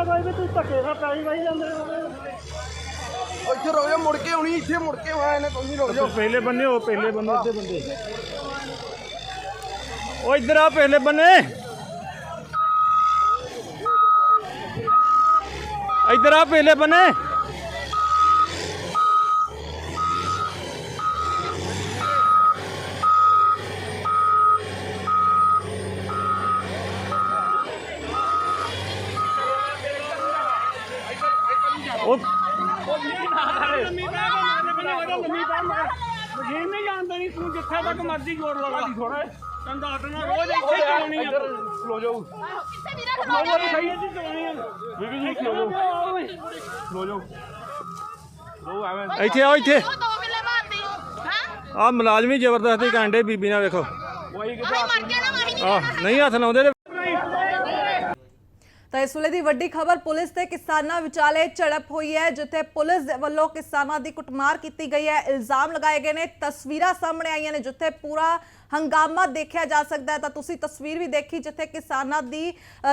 ਆ ਕੋਈ ਵੀ ਤੁਸੀਂ ਧੱਕੇ ਨਾਲ ਪੈਲੀ ਵਾਈ ਜਾਂਦੇ ਹੋ। ਇੱਥੇ ਰੁਕ ਜਾ ਮੁੜ ਕੇ ਆਉਣੀ ਇੱਥੇ ਮੁੜ ਕੇ ਆਇਆ ਇਹਨੇ ਕੋਈ ਨਹੀਂ ਰੁਕ ਜਾ ਪਹਿਲੇ ਬੰਨੇ ਹੋ ਪਹਿਲੇ ਬੰਨੇ ਉੱਤੇ ਬੰਦੇ ਉਹ ਇੱਧਰ ਆ ਪਹਿਲੇ ਬੰਨੇ। ਇੱਧਰ ਆ ਪਹਿਲੇ ਬੰਨੇ। ਮਸ਼ੀਨ ਨਹੀਂ ਤੂੰ ਜਿੱਥੇ ਤੱਕ ਮਰਜ਼ੀ ਜੋੜ ਲਾ ਥੋੜਾ ਤੈਨੂੰ ਦੱਸਣਾ ਰੋਜ਼ ਇੱਥੇ ਚਲਾਉਣੀ ਆ। ਖਲੋ ਜਾਓ। ਕਿੱਥੇ ਵੀਰਾ ਖਲੋ ਜਾ ਸਹੀ ਹੈ ਜੀ ਚਲਾਉਣੀ ਆ। ਬੀਬੀ ਜੀ ਖਲੋ ਜਾਓ। ਖਲੋ ਜਾਓ। ਲੋ ਐਵੇਂ। ਇੱਥੇ ਆਓ ਇੱਥੇ। ਹਾਂ? ਆ ਮੁਲਾਜ਼ਮੀ ਜ਼ਬਰਦਸਤੀ ਕਾਂਡੇ ਬੀਬੀ ਨਾਲ ਵੇਖੋ। ਕੋਈ ਆਹ ਮਰ ਗਿਆ ਨਾ ਮਾਹੀ ਨਹੀਂ ਆ ਨਹੀਂ ਹੱਥ ਲਾਉਂਦੇ ਤਾਂ ਇਸ ਵੇਲੇ ਦੀ ਵੱਡੀ ਖਬਰ ਪੁਲਿਸ ਤੇ ਕਿਸਾਨਾਂ ਵਿਚਾਲੇ ਝੜਪ ਹੋਈ ਹੈ, ਜਿੱਥੇ ਪੁਲਿਸ ਦੇ ਵੱਲੋਂ ਕਿਸਾਨਾਂ ਦੀ ਕੁੱਟਮਾਰ ਕੀਤੀ ਗਈ ਹੈ। ਇਲਜ਼ਾਮ ਲਗਾਏ ਗਏ ਨੇ, ਤਸਵੀਰਾਂ ਸਾਹਮਣੇ ਆਈਆਂ ਨੇ, ਜਿੱਥੇ ਪੂਰਾ ਹੰਗਾਮਾ ਦੇਖਿਆ ਜਾ ਸਕਦਾ ਹੈ। ਤਾਂ ਤੁਸੀਂ ਤਸਵੀਰ ਵੀ ਦੇਖੀ ਜਿੱਥੇ ਕਿਸਾਨਾਂ ਦੀ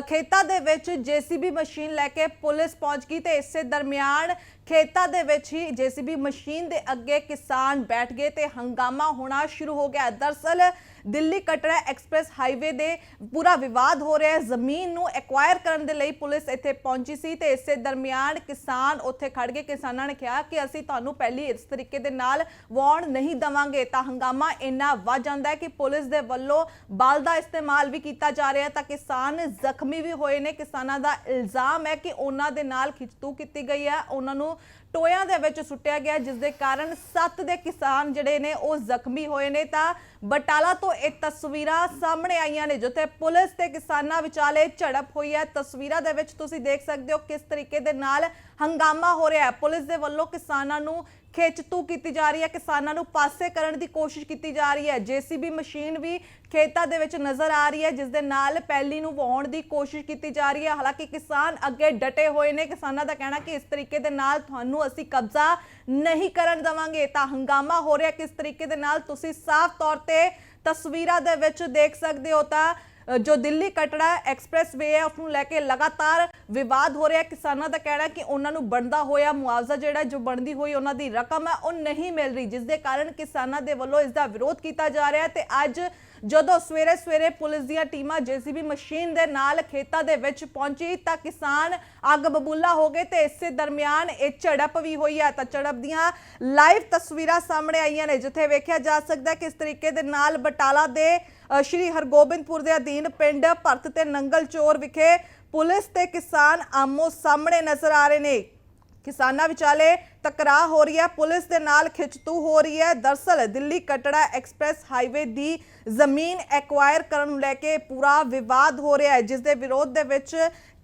ਖੇਤਾਂ ਦੇ ਵਿੱਚ ਜੀਸੀਬੀ ਮਸ਼ੀਨ ਲੈ ਕੇ ਪੁਲਿਸ ਪਹੁੰਚ ਗਈ ਤੇ ਇਸੇ ਦਰਮਿਆਨ ਖੇਤਾਂ ਦੇ ਵਿੱਚ ਹੀ ਜੀਸੀਬੀ ਮਸ਼ੀਨ ਦੇ ਅੱਗੇ ਕਿਸਾਨ ਬੈਠ ਗਏ ਤੇ ਹੰਗਾਮਾ ਹੋਣਾ ਸ਼ੁਰੂ ਹੋ ਗਿਆ। ਦਰਸਲ ਦਿੱਲੀ ਕਟੜਾ ਐਕਸਪ੍ਰੈਸ ਹਾਈਵੇ ਦੇ ਪੂਰਾ ਵਿਵਾਦ ਹੋ ਰਿਹਾ ਹੈ। ਜ਼ਮੀਨ ਨੂੰ ਐਕਵਾਇਰ ਕਰਨ ਦੇ ਲਈ ਪੁਲਿਸ ਇੱਥੇ ਪਹੁੰਚੀ ਸੀ ਤੇ ਇਸੇ ਦਰਮਿਆਨ ਕਿਸਾਨ ਉੱਥੇ ਖੜ ਗਏ। ਕਿਸਾਨਾਂ ਨੇ ਕਿਹਾ ਕਿ ਅਸੀਂ ਤੁਹਾਨੂੰ ਪਹਿਲੀ ਇਸ ਤਰੀਕੇ ਦੇ ਨਾਲ ਵਾਰਨ ਨਹੀਂ ਦਵਾਂਗੇ ਤਾਂ ਹੰਗਾਮਾ ਇੰਨਾ ਵੱਧ ਜਾਂਦਾ ਹੈ ਕਿ ਪੁਲਿਸ ਦੇ ਵੱਲੋਂ ਬਲ ਦਾ ਇਸਤੇਮਾਲ ਵੀ ਕੀਤਾ ਜਾ ਰਿਹਾ ਤਾਂ ਕਿਸਾਨ ਜ਼ਖਮੀ ਵੀ ਹੋਏ ਨੇ। ਕਿਸਾਨਾਂ ਦਾ ਇਲਜ਼ਾਮ ਹੈ ਕਿ ਉਹਨਾਂ ਦੇ ਨਾਲ ਖਿੱਚਤੂ ਕੀਤੀ ਗਈ ਹੈ। ਉਹਨਾਂ ਨੂੰ ਟੋਇਆਂ ਦੇ ਵਿੱਚ ਸੁੱਟਿਆ ਗਿਆ ਜਿਸ ਦੇ ਕਾਰਨ ਸੱਤ ਦੇ ਕਿਸਾਨ ਜਿਹੜੇ ਨੇ ਉਹ ਜ਼ਖਮੀ ਹੋਏ ਨੇ। ਤਾਂ ਬਟਾਲਾ ਤੋਂ ਇਹ ਤਸਵੀਰਾਂ ਸਾਹਮਣੇ ਆਈਆਂ ਨੇ, ਜਿੱਥੇ ਪੁਲਿਸ ਤੇ ਕਿਸਾਨਾਂ ਵਿਚਾਲੇ ਝੜਪ ਹੋਈ ਹੈ। ਤਸਵੀਰਾਂ ਦੇ ਵਿੱਚ ਤੁਸੀਂ ਦੇਖ ਸਕਦੇ ਹੋ ਕਿਸ ਤਰੀਕੇ ਦੇ ਨਾਲ ਹੰਗਾਮਾ ਹੋ ਰਿਹਾ ਹੈ। ਪੁਲਿਸ ਦੇ ਵੱਲੋਂ ਕਿਸਾਨਾਂ ਨੂੰ ਖਿੱਚਤੂ ਕੀਤੀ ਜਾ ਰਹੀ ਹੈ, ਕਿਸਾਨਾਂ ਨੂੰ ਪਾਸੇ ਕਰਨ ਦੀ ਕੋਸ਼ਿਸ਼ ਕੀਤੀ ਜਾ ਰਹੀ ਹੈ। ਜੀਸੀਬੀ ਮਸ਼ੀਨ ਵੀ ਖੇਤਾਂ ਦੇ ਵਿੱਚ ਨਜ਼ਰ ਆ ਰਹੀ ਹੈ, ਜਿਸ ਦੇ ਨਾਲ ਪੈਲੀ ਨੂੰ ਵਾਹੁਣ ਦੀ ਕੋਸ਼ਿਸ਼ ਕੀਤੀ ਜਾ ਰਹੀ ਹੈ। ਹਾਲਾਂਕਿ ਕਿਸਾਨ ਅੱਗੇ ਡਟੇ ਹੋਏ ਨੇ। ਕਿਸਾਨਾਂ ਦਾ ਕਹਿਣਾ ਕਿ ਇਸ ਤਰੀਕੇ ਦੇ ਨਾਲ ਤੁਹਾਨੂੰ ਅਸੀਂ ਕਬਜ਼ਾ ਨਹੀਂ ਕਰਨ ਦੇਵਾਂਗੇ। ਤਾਂ ਹੰਗਾਮਾ ਹੋ ਰਿਹਾ ਕਿਸ ਤਰੀਕੇ ਦੇ ਨਾਲ ਤੁਸੀਂ ਸਾਫ਼ ਤੌਰ ਤੇ ਤਸਵੀਰਾਂ ਦੇ ਵਿੱਚ ਦੇਖ ਸਕਦੇ ਹੋ ਤਾਂ ਜੋ ਦਿੱਲੀ ਕਟੜਾ ਐਕਸਪ੍ਰੈਸ ਵੇ ਹੈ ਉਸ ਨੂੰ ਲੈ ਕੇ ਲਗਾਤਾਰ ਵਿਵਾਦ ਹੋ ਰਿਹਾ ਕਿਸਾਨਾਂ ਦਾ ਕਹਿਣਾ ਕਿ ਉਹਨਾਂ ਨੂੰ ਬਣਦਾ ਹੋਇਆ ਮੁਆਵਜ਼ਾ ਜਿਹੜਾ ਜੋ ਬਣਦੀ ਹੋਈ ਉਹਨਾਂ ਦੀ ਰਕਮ ਹੈ, ਉਹ ਨਹੀਂ ਮਿਲ ਰਹੀ, ਜਿਸ ਦੇ ਕਾਰਨ ਕਿਸਾਨਾਂ ਦੇ ਵੱਲੋਂ ਇਸ ਦਾ ਵਿਰੋਧ ਕੀਤਾ ਜਾ ਰਿਹਾ ਹੈ। ਤੇ ਅੱਜ ਜਦੋਂ ਸਵੇਰੇ ਸਵੇਰੇ ਪੁਲਿਸ ਦੀਆਂ ਟੀਮਾਂ ਜੀਸੀਬੀ ਮਸ਼ੀਨ ਦੇ ਨਾਲ ਖੇਤਾਂ ਦੇ ਵਿੱਚ ਪਹੁੰਚੀ ਤਾਂ ਕਿਸਾਨ ਅੱਗ ਬਬੂਲਾ ਹੋ ਗਏ ਤੇ ਇਸੇ ਦਰਮਿਆਨ ਇਹ ਝੜਪ ਵੀ ਹੋਈ ਹੈ ਤਾਂ ਝੜਪ ਦੀਆਂ ਲਾਈਵ ਤਸਵੀਰਾਂ ਸਾਹਮਣੇ ਆਈਆਂ ਨੇ, ਜਿੱਥੇ ਵੇਖਿਆ ਜਾ ਸਕਦਾ ਹੈ ਕਿਸ ਤਰੀਕੇ ਦੇ ਨਾਲ ਬਟਾਲਾ ਦੇ ਸ਼੍ਰੀ ਹਰਗੋਬਿੰਦਪੁਰ ਦੇ ਅਧੀਨ ਪਿੰਡ ਭਰਤ ਤੇ ਨੰਗਲ ਚੋਰ ਵਿਖੇ ਪੁਲਿਸ ਤੇ ਕਿਸਾਨ ਆਮੋ ਸਾਹਮਣੇ ਨਜ਼ਰ ਆ ਰਹੇ ਨੇ। ਕਿਸਾਨਾਂ ਵਿਚਾਲੇ ਟਕਰਾਅ ਹੋ ਰਹੀ ਹੈ। ਪੁਲਿਸ ਦੇ ਨਾਲ ਖਿੱਚਤੂ ਹੋ ਰਹੀ ਹੈ। ਦਰਸਲ ਦਿੱਲੀ ਕਟੜਾ ਐਕਸਪ੍ਰੈਸ ਹਾਈਵੇ ਦੀ ਜ਼ਮੀਨ ਐਕਵਾਇਰ ਕਰਨ ਨੂੰ ਲੈ ਕੇ ਪੂਰਾ ਵਿਵਾਦ ਹੋ ਰਿਹਾ ਹੈ। ਜਿਸ ਦੇ ਵਿਰੋਧ ਦੇ ਵਿੱਚ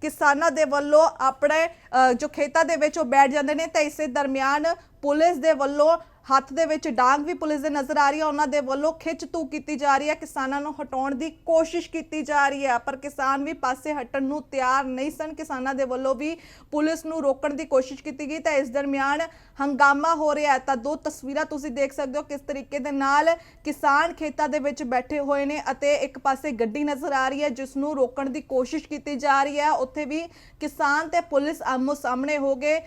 ਕਿਸਾਨਾਂ ਦੇ ਵੱਲੋਂ ਆਪਣੇ ਜੋ ਖੇਤਾਂ ਦੇ ਵਿੱਚ ਉਹ ਬੈਠ ਜਾਂਦੇ ਨੇ, ਤਾਂ ਇਸੇ ਦਰਮਿਆਨ ਪੁਲਿਸ ਦੇ ਵੱਲੋਂ ਹੱਥ ਦੇ ਵਿੱਚ ਡਾਂਗ ਵੀ ਪੁਲਿਸ ਦੇ ਨਜ਼ਰ ਆ ਰਹੀ ਹੈ। ਉਹਨਾਂ ਦੇ ਵੱਲੋਂ ਖਿੱਚ ਤੂ ਕੀਤੀ ਜਾ ਰਹੀ ਹੈ। ਕਿਸਾਨਾਂ ਨੂੰ ਹਟਾਉਣ ਦੀ ਕੋਸ਼ਿਸ਼ ਕੀਤੀ ਜਾ ਰਹੀ ਹੈ। ਪਰ ਕਿਸਾਨ ਵੀ ਪਾਸੇ ਹਟਣ ਨੂੰ ਤਿਆਰ ਨਹੀਂ ਸਨ। ਕਿਸਾਨਾਂ ਦੇ ਵੱਲੋਂ ਵੀ ਪੁਲਿਸ ਨੂੰ ਰੋਕਣ ਦੀ ਕੋਸ਼ਿਸ਼ ਕੀਤੀ ਗਈ। ਤਾਂ ਇਸ ਦਰਮਿਆਨ ਹੰਗਾਮਾ ਹੋ ਰਿਹਾ ਤਾਂ ਦੋ ਤਸਵੀਰਾਂ ਤੁਸੀਂ ਦੇਖ ਸਕਦੇ ਹੋ ਕਿਸ ਤਰੀਕੇ ਦੇ ਨਾਲ ਕਿਸਾਨ ਖੇਤਾਂ ਦੇ ਵਿੱਚ ਬੈਠੇ ਹੋਏ ਨੇ ਅਤੇ ਇੱਕ ਪਾਸੇ ਗੱਡੀ ਨਜ਼ਰ ਆ ਰਹੀ ਹੈ, ਜਿਸ ਨੂੰ ਰੋਕਣ ਦੀ ਕੋਸ਼ਿਸ਼ ਕੀਤੀ ਜਾ ਰਹੀ ਹੈ। ਉੱਥੇ ਵੀ ਕਿਸਾਨ ਤੇ ਪੁਲਿਸ ਆਮੋ ਸਾਹਮਣੇ ਹੋ ਗਏ।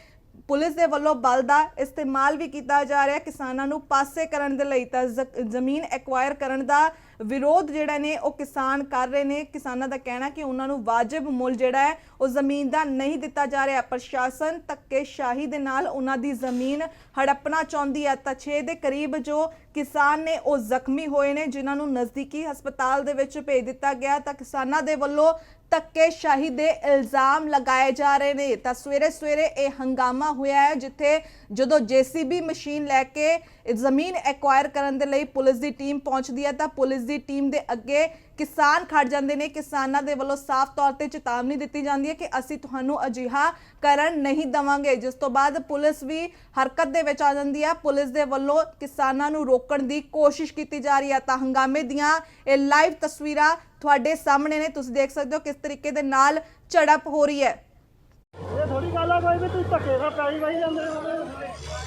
ਪੁਲਿਸ ਦੇ ਵੱਲੋਂ ਬਲ ਦਾ ਇਸਤੇਮਾਲ ਵੀ ਕੀਤਾ ਜਾ ਰਿਹਾ ਕਿਸਾਨਾਂ ਨੂੰ ਪਾਸੇ ਕਰਨ ਦੇ ਲਈ ਤਾਂ ਜ਼ਮੀਨ ਐਕਵਾਇਰ ਕਰਨ ਦਾ ਵਿਰੋਧ ਜਿਹੜਾ ਨੇ ਉਹ ਕਿਸਾਨ ਕਰ ਰਹੇ ਨੇ। ਕਿਸਾਨਾਂ ਦਾ ਕਹਿਣਾ ਕਿ ਉਹਨਾਂ ਨੂੰ ਵਾਜਬ ਮੁੱਲ ਜਿਹੜਾ ਹੈ, ਉਹ ਜ਼ਮੀਨ ਦਾ ਨਹੀਂ ਦਿੱਤਾ ਜਾ ਰਿਹਾ। ਪ੍ਰਸ਼ਾਸਨ ਧੱਕੇਸ਼ਾਹੀ ਦੇ ਨਾਲ ਉਹਨਾਂ ਦੀ ਜ਼ਮੀਨ ਹੜੱਪਣਾ ਚਾਹੁੰਦੀ ਹੈ। ਤਾਂ 6 ਦੇ ਕਰੀਬ ਜੋ ਕਿਸਾਨ ਨੇ, ਉਹ ਜ਼ਖਮੀ ਹੋਏ ਨੇ, ਜਿਨ੍ਹਾਂ ਨੂੰ ਨਜ਼ਦੀਕੀ ਹਸਪਤਾਲ ਦੇ ਵਿੱਚ ਭੇਜ ਦਿੱਤਾ ਗਿਆ। ਤਾਂ ਕਿਸਾਨਾਂ ਦੇ ਵੱਲੋਂ ਧੱਕੇਸ਼ਾਹੀ ਦੇ ਇਲਜ਼ਾਮ ਲਗਾਏ ਜਾ ਰਹੇ ਨੇ। ਤਾਂ ਸਵੇਰੇ ਸਵੇਰੇ ਇਹ ਹੰਗਾਮਾ ਹੋਇਆ ਹੈ, ਜਿੱਥੇ ਜਦੋਂ ਜੀਸੀਬੀ ਮਸ਼ੀਨ ਲੈ ਕੇ ਜ਼ਮੀਨ ਐਕਵਾਇਰ ਕਰਨ ਦੇ ਲਈ ਪੁਲਿਸ ਦੀ ਟੀਮ ਪਹੁੰਚਦੀ ਹੈ, ਤਾਂ ਪੁਲਿਸ ਦੀ ਟੀਮ ਦੇ ਅੱਗੇ ਕਿਸਾਨ ਖੜ ਜਾਂਦੇ ਨੇ, ਕਿਸਾਨਾਂ ਦੇ ਵੱਲੋਂ ਸਾਫ਼ ਤੌਰ ਤੇ ਚੇਤਾਵਨੀ ਦਿੱਤੀ ਜਾਂਦੀ ਹੈ ਕਿ ਅਸੀਂ ਤੁਹਾਨੂੰ ਅਜਿਹਾ ਕਰਨ ਨਹੀਂ ਦਵਾਂਗੇ। ਜਿਸ ਤੋਂ ਬਾਅਦ ਪੁਲਿਸ ਵੀ ਹਰਕਤ ਦੇ ਵਿੱਚ ਆ ਜਾਂਦੀ ਹੈ। ਪੁਲਿਸ ਦੇ ਵੱਲੋਂ ਕਿਸਾਨਾਂ ਨੂੰ ਰੋਕਣ ਦੀ ਕੋਸ਼ਿਸ਼ ਕੀਤੀ ਜਾ ਰਹੀ ਹੈ। ਤਾਂ ਹੰਗਾਮੇ ਦੀਆਂ ਇਹ ਲਾਈਵ ਤਸਵੀਰਾਂ ਤੁਹਾਡੇ ਸਾਹਮਣੇ ਨੇ। ਤੁਸੀਂ ਦੇਖ ਸਕਦੇ ਹੋ ਕਿਸ ਤਰੀਕੇ ਦੇ ਨਾਲ ਝੜਪ ਹੋ ਰਹੀ ਹੈ। ਇਹ ਥੋੜੀ ਗੱਲ ਆ ਕੋਈ ਵੀ ਤੁਸੀਂ ਧੱਕੇ ਨਾਲ ਪੈਲੀ ਵਾਈ ਜਾਂਦੇ ਹੋ।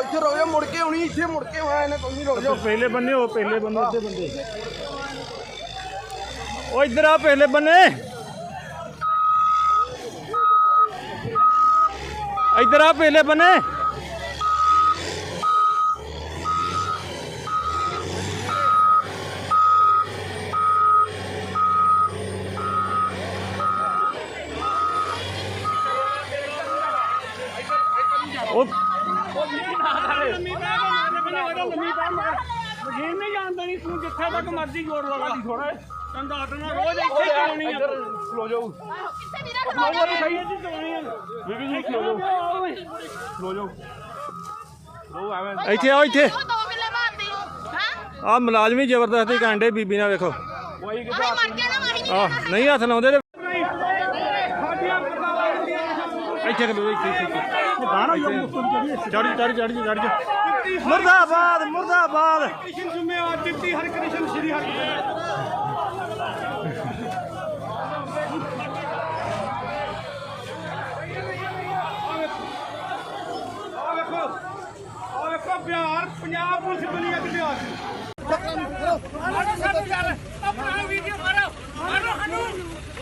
ਇੱਥੇ ਰੋ ਜਾ ਮੁੜ ਕੇ ਹੁਣੀ ਇੱਥੇ ਮੁੜ ਕੇ ਆਇਆ ਇਹਨੇ ਕੋਈ ਰੋ ਜਾ ਪਹਿਲੇ ਬੰਨੇ ਹੋ, ਪਹਿਲੇ ਬੰਨੇ ਉੱਥੇ ਬੰਦੇ। ਉਹ ਇੱਧਰ ਆ, ਪਹਿਲੇ ਬੰਨੇ। ਇੱਧਰ ਆ, ਪਹਿਲੇ ਬੰਨੇ। ਨਹੀਂ ਤੂੰ ਜਿੱਥੇ ਤੱਕ ਮਰਜ਼ੀ ਜੋੜ ਲਗਾ ਦੀ ਥੋੜਾ ਤੰਦਾ ਆਟਣਾ ਰੋਜ਼ ਇੱਥੇ ਚਲਾਉਣੀ ਆ। ਖਲੋ ਜਾਓ। ਕਿੱਥੇ ਵੀਰਾ ਖਲੋ ਜਾ ਸਹੀ ਹੈ ਜੀ ਚਲਾਉਣੀ ਆ। ਬੀਬੀ ਜੀ ਖਲੋ ਜਾਓ। ਖਲੋ ਜਾਓ। ਉਹ ਐਵੇਂ। ਇੱਥੇ ਆਓ ਇੱਥੇ। ਦੋ ਬਿੱਲੇ ਮਾਰਦੀ। ਹਾਂ? ਆ ਮੁਲਾਜ਼ਮੀ ਜ਼ਬਰਦਸਤੀ ਕਾਂਡੇ ਬੀਬੀ ਨਾਲ ਵੇਖੋ। ਕੋਈ ਆਹ ਮਰ ਗਿਆ ਨਾ ਮਾਹੀ ਆ ਨਹੀਂ ਹੱਥ ਲਾਉਂਦੇ ਤੇ ਸਾਡੀਆਂ ਪਕਾਵਾਂ ਇੱਥੇ ਖਲੋ ਇੱਥੇ ਇੱਥੇ, ਇੱਥੇ ਗਾਣਾ ਜੋ ਮੁਸਤਮ ਕਰੀਏ ਚੜ ਚੜ ਚੜ ਚੜ ਜਾ ਮੁਰਦਾਬਾਦ ਮੁਰਦਾਬਾਦ ਕ੍ਰਿਸ਼ਨ ਜ਼ਿੰਮੇਵਾਰ ਦਿੱਤੀ ਹਰ ਕ੍ਰਿਸ਼ਨ ਸ਼੍ਰੀ ਹਰਿ ਆ ਵੇਖੋ ਆ ਵੇਖੋ ਬਿਹਾਰ ਪੰਜਾਬ ਪੁਲਿਸ ਬਣੀ ਹੈ ਬਿਹਾਰ ਆਪਣਾ ਵੀਡੀਓ ਮਾਰੋ ਮਾਰੋ ਹਨੂ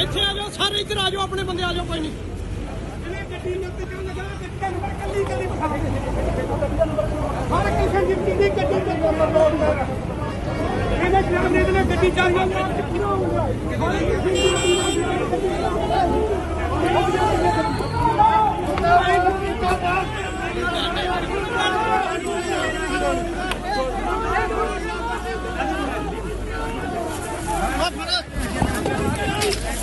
ਇੱਥੇ ਆ ਜਾਓ ਸਾਰੇ ਇੱਧਰ ਆ ਜਾਓ ਆਪਣੇ ਬੰਦੇ ਆ ਜਾਓ ਕੋਈ ਨਹੀਂ। ਇਹਨੇ ਗੱਡੀ ਲੱਤੇ ਕਿਉਂ ਲਗਾ ਗੱਡੀ ਨੰਬਰ ਕੱਲੀ ਕੱਲੀ ਸਾਰੇ ਕਿਸੇ ਜਿੱਤੀ ਦੀ ਗੱਡੀ ਤੇ ਨੰਬਰ ਕਰ ਇਹਨੇ ਜਨਾਬ ਨੇ ਇਹਨੇ ਗੱਡੀ ਹੋਊਗਾ ਸਾਰੇ ਕਿਸੇ ਦੀ ਟਾਇਰ ਗਾੜੀ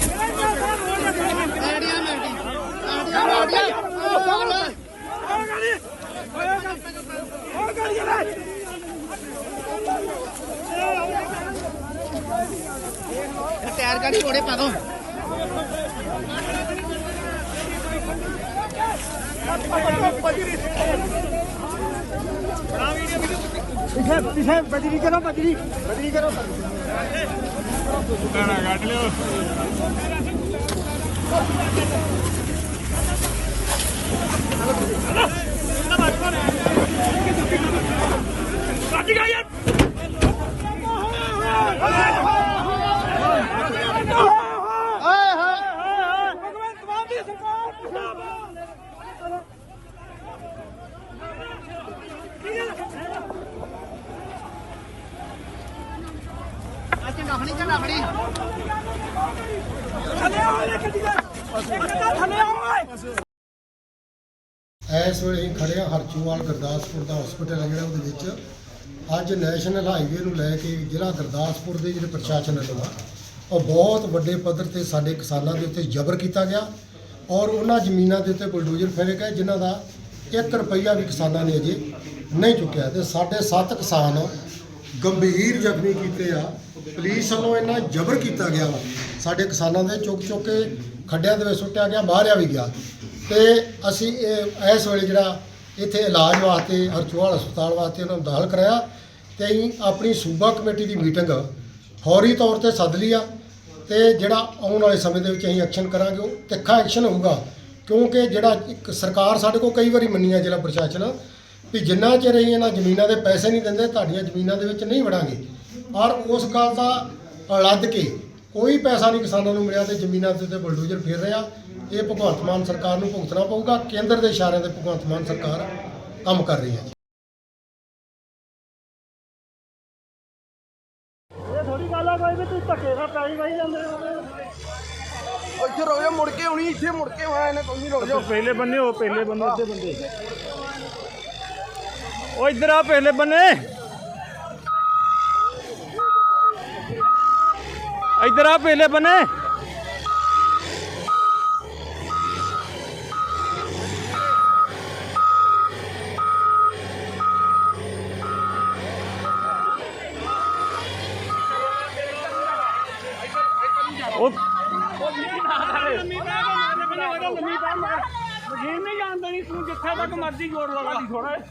ਕੋੜੇ ਪਾ ਦੋ। ਪਿੱਛੇ ਪਿੱਛੇ ਬਜਰੀ ਕਰੋ ਬਜਰੀ ਬਜਰੀ ਕਰੋ ਗਾਣਾ ਕੱਢ ਲਿਓ ਭਗਵੰਤ ਮਾਨ ਦੀ ਸਰਕਾਰ ਜਿੰਦਾਬਾਦ ਥੱਲੇ ਆਓ ਇਹ ਗੱਡੀ ਦਾ। ਇੱਕ ਤਾਂ ਥੱਲੇ ਆਓ ਓਏ। ਇਸ ਵੇਲੇ ਖੜੇ ਹਾਂ ਹਰਚੂਵਾਲ ਗੁਰਦਾਸਪੁਰ ਦਾ ਹਸਪੀਟਲ ਹੈ ਜਿਹੜਾ ਉਹਦੇ ਵਿੱਚ। ਅੱਜ ਨੈਸ਼ਨਲ ਹਾਈਵੇ ਨੂੰ ਲੈ ਕੇ ਜ਼ਿਲ੍ਹਾ ਗੁਰਦਾਸਪੁਰ ਦੇ ਜਿਹੜੇ ਪ੍ਰਸ਼ਾਸਨ ਵੱਲੋਂ ਆ ਉਹ ਬਹੁਤ ਵੱਡੇ ਪੱਧਰ ਤੇ ਸਾਡੇ ਕਿਸਾਨਾਂ ਦੇ ਉੱਤੇ ਜ਼ਬਰ ਕੀਤਾ ਗਿਆ ਔਰ ਉਹਨਾਂ ਜ਼ਮੀਨਾਂ ਦੇ ਉੱਤੇ ਬੁਲਡੋਜ਼ਰ ਫੇਰੇ ਗਏ ਜਿਨ੍ਹਾਂ ਦਾ 1 ਰੁਪਈਆ ਵੀ ਕਿਸਾਨਾਂ ਨੇ ਅਜੇ ਨਹੀਂ ਚੁੱਕਿਆ। ਤੇ ਸਾਡੇ 7 ਕਿਸਾਨ ਗੰਭੀਰ ਜ਼ਖਮੀ ਕੀਤੇ ਆ। ਪੁਲਿਸ ਵੱਲੋਂ ਇੰਨਾ ਜ਼ਬਰ ਕੀਤਾ ਗਿਆ ਵਾ। ਸਾਡੇ ਕਿਸਾਨਾਂ ਦੇ ਚੁੱਕ ਚੁੱਕ ਕੇ ਖੱਡਿਆਂ ਦੇ ਵਿੱਚ ਸੁੱਟਿਆ ਗਿਆ, ਮਾਰਿਆ ਵੀ ਗਿਆ। ਤੇ ਅਸੀਂ ਇਹ ਇਸ ਵੇਲੇ ਜਿਹੜਾ ਇੱਥੇ ਇਲਾਜ ਵਾਸਤੇ, ਹਰਚੂਵਾਲ ਹਸਪਤਾਲ ਵਾਸਤੇ ਉਹਨਾਂ ਨੂੰ ਦਾਖਲ ਕਰਾਇਆ। ਤੇ ਅਸੀਂ ਆਪਣੀ ਸੂਬਾ ਕਮੇਟੀ ਦੀ ਮੀਟਿੰਗ ਫੌਰੀ ਤੌਰ ਤੇ ਸੱਦ ਲਈ ਆ। ਤੇ ਜਿਹੜਾ ਆਉਣ ਵਾਲੇ ਸਮੇਂ ਦੇ ਵਿੱਚ ਅਸੀਂ ਐਕਸ਼ਨ ਕਰਾਂਗੇ, ਉਹ ਤਿੱਖਾ ਐਕਸ਼ਨ ਹੋਊਗਾ। ਕਿਉਂਕਿ ਜਿਹੜਾ ਸਰਕਾਰ ਸਾਡੇ ਕੋਲ ਕਈ ਵਾਰੀ ਮੰਨੀ ਆ, ਜ਼ਿਲ੍ਹਾ ਪ੍ਰਸ਼ਾਸਨ। ਵੀ ਜਿੰਨਾ ਚਿਰ ਅਸੀਂ ਇਹਨਾਂ ਜ਼ਮੀਨਾਂ ਦੇ ਪੈਸੇ ਨਹੀਂ ਦਿੰਦੇ ਤੁਹਾਡੀਆਂ ਜ਼ਮੀਨਾਂ ਦੇ ਵਿੱਚ ਨਹੀਂ ਵੜਾਂਗੇ। ਔਰ ਉਸ ਗੱਲ ਦਾ ਲੱਦ ਕੇ ਕੋਈ ਪੈਸਾ ਨਹੀਂ ਕਿਸਾਨਾਂ ਨੂੰ ਮਿਲਿਆ ਤੇ ਜ਼ਮੀਨਾਂ ਦੇ ਉੱਤੇ ਬਲਡੋਜ਼ਰ ਫੇਰ ਰਿਹਾ। ਇਹ ਭਗਵੰਤ ਮਾਨ ਸਰਕਾਰ ਨੂੰ ਭੁਗਤਣਾ ਪਊਗਾ ਕੇਂਦਰ ਦੇ ਇਸ਼ਾਰਿਆਂ ਤੇ ਭਗਵੰਤ ਮਾਨ ਸਰਕਾਰ ਕੰਮ ਕਰ ਰਹੀ ਹੈ। ਇਹ ਥੋੜੀ ਗੱਲ ਆ ਕੋਈ ਵੀ ਤੁਸੀਂ ਧੱਕੇ ਨਾਲ ਪੈਰੀ ਵਾਈ ਜਾਂਦੇ ਹੋ। ਇੱਥੇ ਰੋ ਜਾ ਮੁੜ ਕੇ ਆਉਣੀ ਇੱਥੇ ਮੁੜ ਕੇ ਆਇਆ ਇਹਨੇ ਕੋਈ ਨਹੀਂ ਜਾਓ ਪਹਿਲੇ ਬੰਨੇ ਉਹ ਪਹਿਲੇ ਬੰਨੇ ਅੱਧੇ ਬੰਦੇ। ਉਹ ਇੱਧਰ ਆ ਪਹਿਲੇ ਬੰਨੇ। ਇੱਧਰ ਆ ਪਹਿਲੇ ਬੰਨੇ। ਉਹ ਨਹੀਂ ਜਾਣਦਾ ਨਹੀਂ ਤੂੰ ਜਿੱਥੇ ਤੱਕ ਮਰਜ਼ੀ ਜੋੜ ਲਗਾ ਥੋੜਾ